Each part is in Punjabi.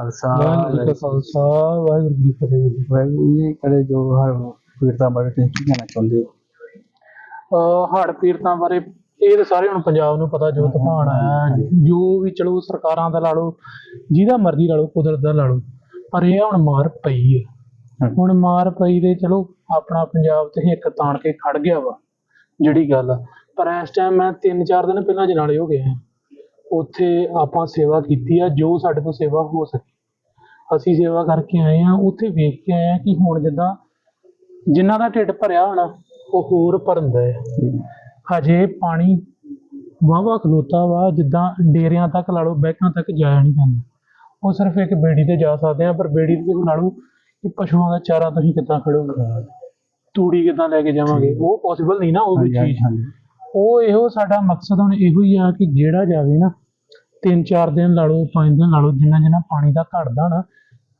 ਖਾਲਸਾ ਵਾਹਿਗੁਰੂ ਜੀ ਕਾ ਖਾਲਸਾ ਵਾਹਿਗੁਰੂ ਜੀ ਕੀ ਫਤਿਹ ਜੀ। ਵਾਹਿਗੁਰੂ ਜੀ ਕਰੇ ਜੋ ਹਰ ਪੀੜਤਾ ਬਾਰੇ ਤੁਸੀਂ ਕੀ ਕਹਿਣਾ ਚਾਹੁੰਦੇ ਹੋ? ਅਹ ਹੜ੍ਹ ਪੀੜਤਾਂ ਬਾਰੇ ਇਹ ਤਾਂ ਸਾਰੇ ਹੁਣ ਪੰਜਾਬ ਨੂੰ ਪਤਾ ਜੋ ਤੂਫਾਨ ਆਇਆ ਜੋ ਵੀ ਚਲੋ ਸਰਕਾਰਾਂ ਦਾ ਲਾ ਲਓ ਜਿਹਦਾ ਮਰਜ਼ੀ ਲਾ ਲਓ ਕੁਦਰਤ ਦਾ ਲਾ ਲਓ ਪਰ ਇਹ ਹੁਣ ਮਾਰ ਪਈ ਹੈ। ਹੁਣ ਮਾਰ ਪਈ ਦੇ ਚਲੋ ਆਪਣਾ ਪੰਜਾਬ ਤੇ ਇੱਕ ਤਾਣ ਕੇ ਖੜ ਗਿਆ ਵਾ ਜਿਹੜੀ ਗੱਲ ਆ। ਪਰ ਇਸ ਟਾਈਮ ਮੈਂ 3-4 ਦਿਨ ਪਹਿਲਾਂ ਜਨਾਲੇ ਹੋ ਗਿਆ। ਉੱਥੇ ਆਪਾਂ ਸੇਵਾ ਕੀਤੀ ਆ ਜੋ ਸਾਡੇ ਤੋਂ ਸੇਵਾ ਹੋ ਸਕੀ। ਅਸੀਂ ਸੇਵਾ ਕਰਕੇ ਆਏ ਆ ਉੱਥੇ ਵੇਖ ਕੇ ਆਏ ਆ ਕਿ ਹੁਣ ਜਿੱਦਾਂ ਜਿਨ੍ਹਾਂ ਦਾ ਢਿੱਡ ਭਰਿਆ ਹੋਣਾ ਉਹ ਹੋਰ ਭਰਦਾ ਹੈ ਹਜੇ ਪਾਣੀ ਵਾਹਵਾ ਖਲੋਤਾ ਵਾ ਜਿੱਦਾਂ ਡੇਰਿਆਂ ਤੱਕ ਲਾ ਲਓ ਬੈਕਾਂ ਤੱਕ ਜਾਇਆ ਨਹੀਂ ਜਾਂਦਾ। ਉਹ ਸਿਰਫ ਇੱਕ ਬੇੜੀ ਤੇ ਜਾ ਸਕਦੇ ਆ ਪਰ ਬੇੜੀ ਤੇ ਲਾ ਲਓ ਕਿ ਪਸ਼ੂਆਂ ਦਾ ਚਾਰਾ ਤੁਸੀਂ ਕਿੱਦਾਂ ਖੜੋਗੇ? ਤੂੜੀ ਕਿੱਦਾਂ ਲੈ ਕੇ ਜਾਵਾਂਗੇ? ਉਹ ਪੋਸੀਬਲ ਨਹੀਂ ਨਾ ਉਹ ਚੀਜ਼। ਉਹ ਇਹੋ ਸਾਡਾ ਮਕਸਦ ਹੁਣ ਇਹੋ ਹੀ ਆ ਕਿ ਜਿਹੜਾ ਜਾਵੇ ਨਾ ਤਿੰਨ ਚਾਰ ਦਿਨ ਲਾ ਲਓ ਪੰਜ ਦਿਨ ਲਾ ਲਓ ਜਿੰਨਾ ਜਿੰਨਾ ਪਾਣੀ ਦਾ ਘਟਦਾ ਨਾ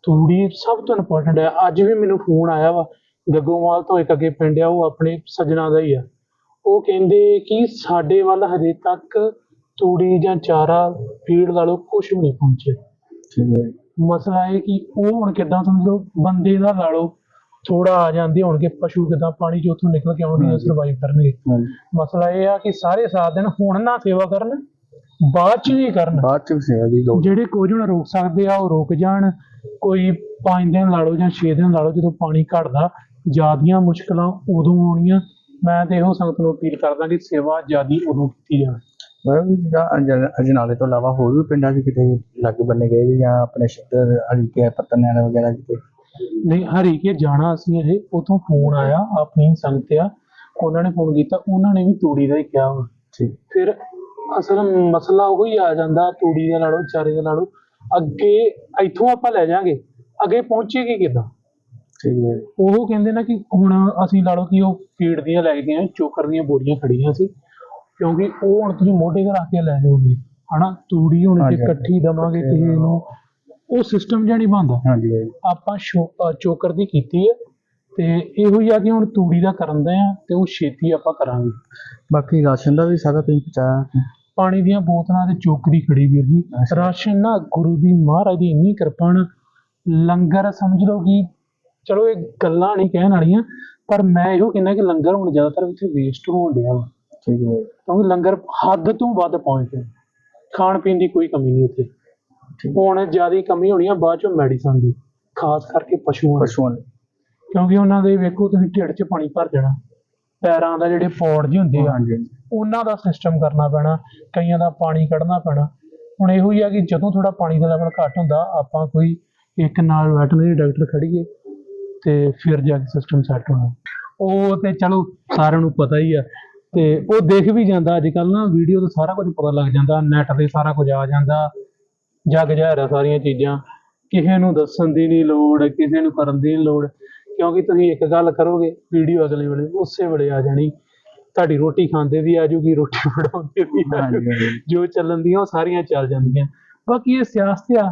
ਤੂੜੀ ਸਭ ਤੋਂ ਇੰਪੋਰਟੈਂਟ ਹੈ। ਅੱਜ ਵੀ ਮੈਨੂੰ ਫੋਨ ਆਇਆ ਵਾ ਗੱਗੋਵਾਲ ਤੋਂ ਇੱਕ ਅੱਗੇ ਪਿੰਡ ਆ ਉਹ ਆਪਣੇ ਸੱਜਣਾ ਦਾ ਹੀ ਆ। ਉਹ ਕਹਿੰਦੇ ਕਿ ਸਾਡੇ ਵੱਲ ਹਜੇ ਤੱਕ ਤੂੜੀ ਜਾਂ ਚਾਰਾ ਫੀਡ ਲਾ ਲਓ ਕੁਝ ਵੀ ਨਹੀਂ ਪਹੁੰਚੇ ਠੀਕ ਹੈ। ਮਸਲਾ ਇਹ ਕਿ ਉਹ ਹੁਣ ਕਿੱਦਾਂ ਸਮਝ ਲਓ ਬੰਦੇ ਦਾ ਲਾ ਲਓ ਥੋੜਾ ਆ ਜਾਂਦੇ ਹੋਣਗੇ ਪਸ਼ੂ ਕਿੱਦਾਂ ਪਾਣੀ ਚੋਂ ਉੱਥੋਂ ਨਿਕਲ ਕੇ ਆਉਣਗੇ। ਸਰਵਾਈਵ ਕਰਨਗੇ। ਮਸਲਾ ਇਹ ਆ ਕਿ ਸਾਰੇ ਸਾਥ ਦੇਣ ਹੁਣ ਨਾ ਸੇਵਾ ਕਰਨ ਬਾਅਦ ਚ ਵੀ ਕਰਨ। ਬਾਅਦ ਚ ਸੇਵਾ ਦੀ ਲੋੜ। ਜਿਹੜੇ ਕੁਝ ਹੁਣ ਰੋਕ ਸਕਦੇ ਆ ਉਹ ਰੁਕ ਜਾਣ। ਕੋਈ 5 ਦਿਨ ਲਾ ਲਓ ਜਾਂ 6 ਦਿਨ ਲਾ ਲਓ ਜਦੋਂ ਪਾਣੀ ਘਟਦਾ ਜਿਆਦੀਆਂ ਮੁਸ਼ਕਲਾਂ ਉਦੋਂ ਆਉਣੀਆਂ। ਮੈਂ ਤੇ ਇਹੋ ਸੰਗਤ ਨੂੰ ਅਪੀਲ ਕਰਦਾ ਕਿ ਸੇਵਾ ਜਿਆਦੀ ਉਦੋਂ ਕੀਤੀ ਜਾਵੇ। ਵਾਹਿਗੁਰੂ ਜੀ ਦਾ ਅਜ- ਅਜਨਾਲੇ ਤੋਂ ਇਲਾਵਾ ਹੋਰ ਵੀ ਪਿੰਡਾਂ 'ਚ ਕਿਤੇ ਲੱਗ ਬੰਨੇ ਗਏ ਜੀ ਆਪਣੇ ਸ਼ਹਿਰ ਹਰੀਕੇ ਪੱਤਨਿਆਣਾ ਵਗੈਰਾ ਕਿਤੇ? ਨਹੀਂ ਹਰੀਕੇ ਜਾਣਾ ਅਸੀਂ ਅਜੇ ਉਥੋਂ ਫੋਨ ਆਇਆ ਆਪਣੀ ਸੰਗਤ ਆ। ਉਹਨਾਂ ਨੇ ਫੋਨ ਕੀਤਾ ਉਹਨਾਂ ਨੇ ਵੀ ਤੂੜੀ ਦਾ ਹੀ ਕਿਹਾ ਠੀਕ। ਫਿਰ ਅਸਲ ਮਸਲਾ ਉਹੀ ਆ ਜਾਂਦਾ ਤੂੜੀ ਦਾ ਲਾ ਲਓ ਚਾਰੇ ਦਾ ਲਾ ਲਓ ਅੱਗੇ ਇੱਥੋਂ ਆਪਾਂ ਲੈ ਜਾਾਂਗੇ। ਅੱਗੇ ਪਹੁੰਚੇਗੀ ਕਿੱਦਾਂ? ਠੀਕ ਹੈ। ਉਹ ਕਹਿੰਦੇ ਨਾ ਕਿ ਹੁਣ ਅਸੀਂ ਲਾ ਲਓ ਕਿ ਉਹ ਫੀਡ ਦੀਆਂ ਲੈ ਗਏ ਆ ਚੋਕਰ ਦੀਆਂ ਬੋਰੀਆਂ ਖੜੀਆਂ ਸੀ। ਕਿਉਂਕਿ ਉਹ ਹੁਣ ਤੁਸੀਂ ਮੋਢੇ ਤੇ ਰੱਖ ਕੇ ਲੈ ਜਾਓਗੇ। ਹਨਾ ਤੂੜੀ ਹੁਣ ਜੇ। ਇਕੱਠੀ ਦਵਾਂਗੇ ਕਿਸੇ ਨੂੰ ਉਹ ਸਿਸਟਮ ਜਿਹਾ ਬਣਦਾ। ਹਾਂਜੀ ਆਪਾਂ ਚੋਕਰ ਦੀ ਕੀਤੀ ਹੈ। ਤੇ ਇਹੋ ਹੀ ਆ ਕਿ ਹੁਣ ਤੂੜੀ ਦਾ ਕਰਨ ਦੇ ਆ ਤੇ ਉਹ ਛੇਤੀ ਆਪਾਂ ਕਰਾਂਗੇ। ਬਾਕੀ ਰਾਸ਼ਨ ਦਾ ਵੀ ਸਾਰਾ ਤੁਸੀਂ ਪਹੁੰਚਾਇਆ। ਪਾਣੀ ਦੀਆਂ ਬੋਤਲਾਂ ਤੇ ਚੋਕਰੀ ਖੜੀ ਵੀਰ ਜੀ। ਰਾਸ਼ਨ ਨਾ ਗੁਰੂ ਦੀ ਮਹਾਰਾਜ ਦੀ ਇੰਨੀ ਕਿਰਪਾ ਨਾਲ ਲੰਗਰ ਸਮਝ ਲਓ ਕਿ ਚਲੋ ਇਹ ਗੱਲਾਂ ਨਹੀਂ ਕਹਿਣ ਵਾਲੀਆਂ ਪਰ ਮੈਂ ਇਹੋ ਕਹਿੰਦਾ ਕਿ ਲੰਗਰ ਹੁਣ ਜ਼ਿਆਦਾਤਰ ਉੱਥੇ ਵੇਸਟ ਹੋਣ ਡਿਆ ਵਾ। ਠੀਕ ਹੈ। ਕਿਉਂਕਿ ਲੰਗਰ ਹੱਦ ਤੋਂ ਵੱਧ ਪਹੁੰਚ ਗਿਆ। ਖਾਣ ਪੀਣ ਦੀ ਕੋਈ ਕਮੀ ਨਹੀਂ ਉੱਥੇ। ਹੁਣ ਜ਼ਿਆਦਾ ਕਮੀ ਹੋਣੀ ਆ ਬਾਅਦ ਚੋਂ ਮੈਡੀਸਨ ਦੀ ਖਾਸ ਕਰਕੇ ਪਸ਼ੂਆਂ ਪਸ਼ੂਆਂ ਕਿਉਂਕਿ ਉਹਨਾਂ ਦੇ ਵੇਖੋ ਤੁਸੀਂ ਢਿੱਡ 'ਚ ਪਾਣੀ ਭਰ ਜਾਣਾ ਪੈਰਾਂ ਦਾ ਜਿਹੜੇ ਪੌੜ ਜਿਹੇ ਹੁੰਦੇ ਆ ਹਾਂਜੀ ਉਹਨਾਂ ਦਾ ਸਿਸਟਮ ਕਰਨਾ ਪੈਣਾ ਕਈਆਂ ਦਾ ਪਾਣੀ ਕੱਢਣਾ ਪੈਣਾ। ਹੁਣ ਇਹੋ ਹੀ ਆ ਕਿ ਜਦੋਂ ਥੋੜਾ ਪਾਣੀ ਦਾ ਲੈਵਲ ਘੱਟ ਹੁੰਦਾ ਆਪਾਂ ਕੋਈ ਇੱਕ ਨਾਲ ਵੈਟਰਨਰੀ ਡਾਕਟਰ ਖੜੀਏ ਤੇ ਫਿਰ ਜਾ ਕੇ ਸਿਸਟਮ ਸੈੱਟ ਹੋਣਾ। ਉਹ ਤੇ ਚਲੋ ਸਾਰਿਆਂ ਨੂੰ ਪਤਾ ਹੀ ਆ ਤੇ ਉਹ ਦੇਖ ਵੀ ਜਾਂਦਾ ਅੱਜ ਕੱਲ ਨਾ ਵੀਡੀਓ ਤੋਂ ਸਾਰਾ ਕੁਝ ਪਤਾ ਲੱਗ ਜਾਂਦਾ ਨੈਟ ਤੇ ਸਾਰਾ ਕੁਝ ਆ ਜਾਂਦਾ ਜਗ ਜ਼ਾਹਿਰ ਸਾਰੀਆਂ ਚੀਜ਼ਾਂ। ਕਿਸੇ ਨੂੰ ਦੱਸਣ ਦੀ ਨਹੀਂ ਲੋੜ ਕਿਸੇ ਨੂੰ ਕਰਨ ਦੀ ਨਹੀਂ ਲੋੜ। ਕਿਉਂਕਿ ਤੁਸੀਂ ਇੱਕ ਗੱਲ ਕਰੋਗੇ ਵੀਡੀਓ ਅਗਲੇ ਵੇਲੇ ਉਸੇ ਵੇਲੇ ਆ ਜਾਣੀ। ਤੁਹਾਡੀ ਰੋਟੀ ਖਾਂਦੇ ਵੀ ਆ ਜੂਗੀ ਰੋਟੀ ਬਣਾਉਂਦੇ ਵੀ ਆ। ਹਾਂਜੀ ਜੋ ਚੱਲਣ ਦੀਆਂ ਉਹ ਸਾਰੀਆਂ ਚੱਲ ਜਾਂਦੀਆਂ। ਬਾਕੀ ਇਹ ਸਿਆਸਤ ਆ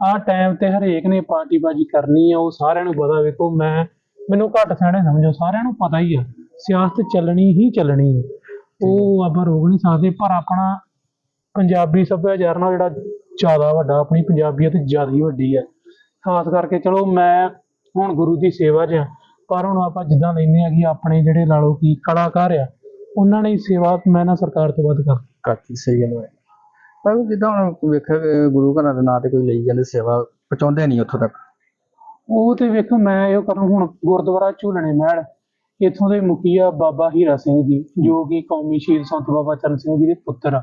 ਆ ਟਾਈਮ ਤੇ ਹਰੇਕ ਨੇ ਪਾਰਟੀਬਾਜ਼ੀ ਕਰਨੀ ਆ ਉਹ ਸਾਰਿਆਂ ਨੂੰ ਪਤਾ। ਵੇਖੋ ਮੈਂ ਮੈਨੂੰ ਘੱਟ ਸਿਆਣੇ ਸਮਝੋ ਸਾਰਿਆਂ ਨੂੰ ਪਤਾ ਹੀ ਆ ਸਿਆਸਤ ਚੱਲਣੀ ਹੀ ਚੱਲਣੀ ਹੈ ਉਹ ਆਪਾਂ ਰੋਕ ਨਹੀਂ ਸਕਦੇ ਪਰ ਆਪਣਾ ਪੰਜਾਬੀ ਸੱਭਿਆਚਾਰ ਨਾਲ ਜਿਹੜਾ ਜ਼ਿਆਦਾ ਵੱਡਾ ਆਪਣੀ ਪੰਜਾਬੀਅਤ ਜ਼ਿਆਦਾ ਹੀ ਵੱਡੀ ਹੈ ਖਾਸ ਕਰਕੇ ਚਲੋ ਮੈਂ ਹੁਣ ਗੁਰੂ ਦੀ ਸੇਵਾ 'ਚ ਆ। ਪਰ ਹੁਣ ਆਪਾਂ ਜਿੱਦਾਂ ਲੈਂਦੇ ਆ ਕਿ ਆਪਣੇ ਜਿਹੜੇ ਲਾ ਲਓ ਕਿ ਕਲਾਕਾਰ ਆ ਉਹਨਾਂ ਨੇ ਹੀ ਸੇਵਾ ਮੈਂ ਨਾ ਸਰਕਾਰ ਤੋਂ ਵੱਧ ਕਰ ਕਾਫੀ ਸਹੀ ਗੱਲ ਹੈ। ਪਰ ਜਿੱਦਾਂ ਹੁਣ ਵੇਖਿਆ ਗੁਰੂ ਘਰਾਂ ਦੇ ਨਾਂ ਤੇ ਕੋਈ ਲਈ ਜਾਂਦੇ ਸੇਵਾ ਪਹੁੰਚਾਉਂਦੇ ਨਹੀਂ ਉੱਥੋਂ ਤੱਕ। ਉਹ ਤੇ ਵੇਖੋ ਮੈਂ ਇਹ ਕਰਾਂ ਹੁਣ ਗੁਰਦੁਆਰਾ ਝੂਲਣੇ ਮਹਿਲ ਇੱਥੋਂ ਦੇ ਮੁਖੀਆ ਬਾਬਾ ਹੀਰਾ ਸਿੰਘ ਜੀ ਜੋ ਕਿ ਕੌਮੀ ਸ਼ਹੀਦ ਸੰਤ ਬਾਬਾ ਚਰਨ ਸਿੰਘ ਜੀ ਦੇ ਪੁੱਤਰ ਆ।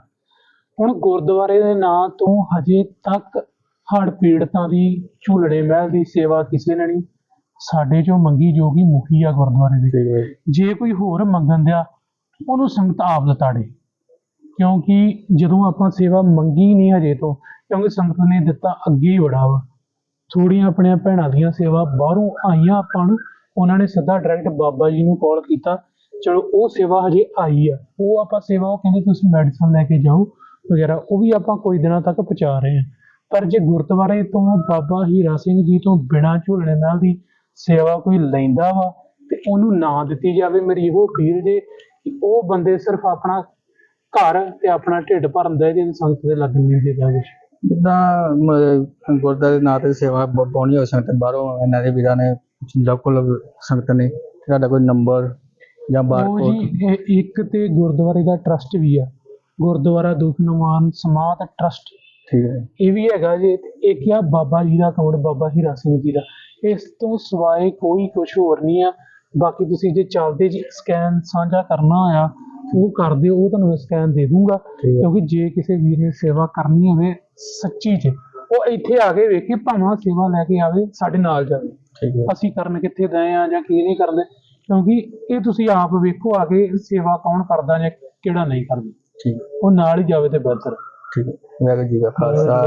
ਹੁਣ ਗੁਰਦੁਆਰੇ ਦੇ ਨਾਂ ਤੋਂ ਹਜੇ ਤੱਕ ਹੜ੍ਹ ਪੀੜਤਾਂ ਦੀ ਝੂਲਣੇ ਮਹਿਲ ਦੀ ਸੇਵਾ ਕਿਸੇ ਨੇ ਨਹੀਂ ਸਾਡੇ ਚੋਂ ਮੰਗੀ ਜੋ ਕਿ ਮੁਖੀਆ ਗੁਰਦੁਆਰੇ ਦੇ। ਠੀਕ ਹੈ ਜੇ ਕੋਈ ਹੋਰ ਮੰਗਣ ਦਿਆ ਉਹਨੂੰ ਸੰਗਤ ਆਪ ਲਤਾੜੇ। ਕਿਉਂਕਿ ਜਦੋਂ ਆਪਾਂ ਸੇਵਾ ਮੰਗੀ ਨਹੀਂ ਹਜੇ ਤੋਂ ਕਿਉਂਕਿ ਸੰਗਤ ਨੇ ਦਿੱਤਾ ਅੱਗੇ ਹੀ ਬੜਾ ਵਾ ਥੋੜੀਆਂ ਆਪਣੀਆਂ ਭੈਣਾਂ ਦੀਆਂ ਸੇਵਾ ਬਾਹਰੋਂ ਆਈਆਂ ਆਪਾਂ ਨੂੰ ਉਹਨਾਂ ਨੇ ਸਿੱਧਾ ਡਾਇਰੈਕਟ ਬਾਬਾ ਜੀ ਨੂੰ ਕਾਲ ਕੀਤਾ। ਚਲੋ ਉਹ ਸੇਵਾ ਹਜੇ ਆਈ ਆ। ਉਹ ਆਪਾਂ ਸੇਵਾ ਉਹ ਕਹਿੰਦੇ ਤੁਸੀਂ ਮੈਡੀਸਨ ਲੈ ਕੇ ਜਾਓ ਵਗੈਰਾ ਉਹ ਵੀ ਆਪਾਂ ਕੋਈ ਦਿਨਾਂ ਤੱਕ ਪਹੁੰਚਾ ਰਹੇ ਹਾਂ। ਪਰ ਜੇ ਗੁਰਦੁਆਰੇ ਤੋਂ ਬਾਬਾ ਹੀਰਾ ਸਿੰਘ ਜੀ ਤੋਂ ਬਿਨਾਂ ਝੂਲਣੇ ਮਹਿਲ ਦੀ ਸੇਵਾ ਕੋਈ ਲੈਂਦਾ ਵਾ ਤੇ ਉਹਨੂੰ ਨਾ ਦਿੱਤੀ ਜਾਵੇ। ਮੇਰੀ ਇਹੋ ਅਪੀਲ ਜੇ ਕਿ ਉਹ ਬੰਦੇ ਸਿਰਫ ਆਪਣਾ ਘਰ ਤੇ ਆਪਣਾ ਢਿੱਡ ਭਰਨ ਦਾ ਇਹਦੇ ਸੰਗਤ ਦੇ ਲੱਗਣ ਨਹੀਂ ਦੇ ਜਾਵੇ। ਜਿੱਦਾਂ ਦੇ ਨਾਂ ਤੇ ਸੇਵਾ ਪਾਉਣੀ ਹੋ ਸੰਗਤ ਬਾਹਰੋਂ ਇਹਨਾਂ ਦੇ ਵੀਰਾਂ ਨੇ ਲੋਕਲ ਸੰਗਤ ਨੇ ਤੁਹਾਡਾ ਕੋਈ ਨੰਬਰ ਜਾਂ ਬਾਰਕੋਡ ਇੱਕ ਤੇ ਗੁਰਦੁਆਰੇ ਦਾ ਟਰਸਟ ਵੀ ਆ। ਗੁਰਦੁਆਰਾ ਦੁੱਖ ਨਿਵਾਰਨ ਸਮਾਧ ਟਰਸਟ ਠੀਕ ਹੈ। ਇਹ ਵੀ ਹੈਗਾ ਜੀ ਇੱਕ ਆ ਬਾਬਾ ਜੀ ਦਾ ਅਕਾਊਂਟ ਬਾਬਾ ਹੀਰਾ ਸਿੰਘ ਜੀ ਦਾ। ਇਸ ਤੋਂ ਸਿਵਾਏ ਕੋਈ ਕੁਝ ਹੋਰ ਨਹੀਂ ਆ। ਬਾਕੀ ਤੁਸੀਂ ਜੇ ਚੱਲਦੇ ਜੀ ਸਕੈਨ ਸਾਂਝਾ ਕਰਨਾ ਆ ਉਹ ਕਰ ਦਿਓ ਉਹ ਤੁਹਾਨੂੰ ਸਕੈਨ ਦੇ ਦੂੰਗਾ। ਕਿਉਂਕਿ ਜੇ ਕਿਸੇ ਵੀਰ ਨੇ ਸੇਵਾ ਕਰਨੀ ਹੋਵੇ ਸੱਚੀ ਚ ਉਹ ਇੱਥੇ ਆ ਕੇ ਵੇਖੇ ਭਾਵੇਂ ਸੇਵਾ ਲੈ ਕੇ ਆਵੇ ਸਾਡੇ ਨਾਲ ਜਾਵੇ। ਠੀਕ ਹੈ ਅਸੀਂ ਕਰਨ ਕਿੱਥੇ ਗਏ ਆ ਜਾਂ ਕੀ ਨਹੀਂ ਕਰਦੇ ਕਿਉਂਕਿ ਇਹ ਤੁਸੀਂ ਆਪ ਵੇਖੋ ਆ ਕੇ ਸੇਵਾ ਕੌਣ ਕਰਦਾ ਜਾਂ ਕਿਹੜਾ ਨਹੀਂ ਕਰਦਾ। ਠੀਕ। ਉਹ ਨਾਲ ਹੀ ਜਾਵੇ ਤੇ ਬਿਹਤਰ। ਠੀਕ ਹੈ ਵਾਹਿਗੁਰੂ ਜੀ ਖਾਲਸਾ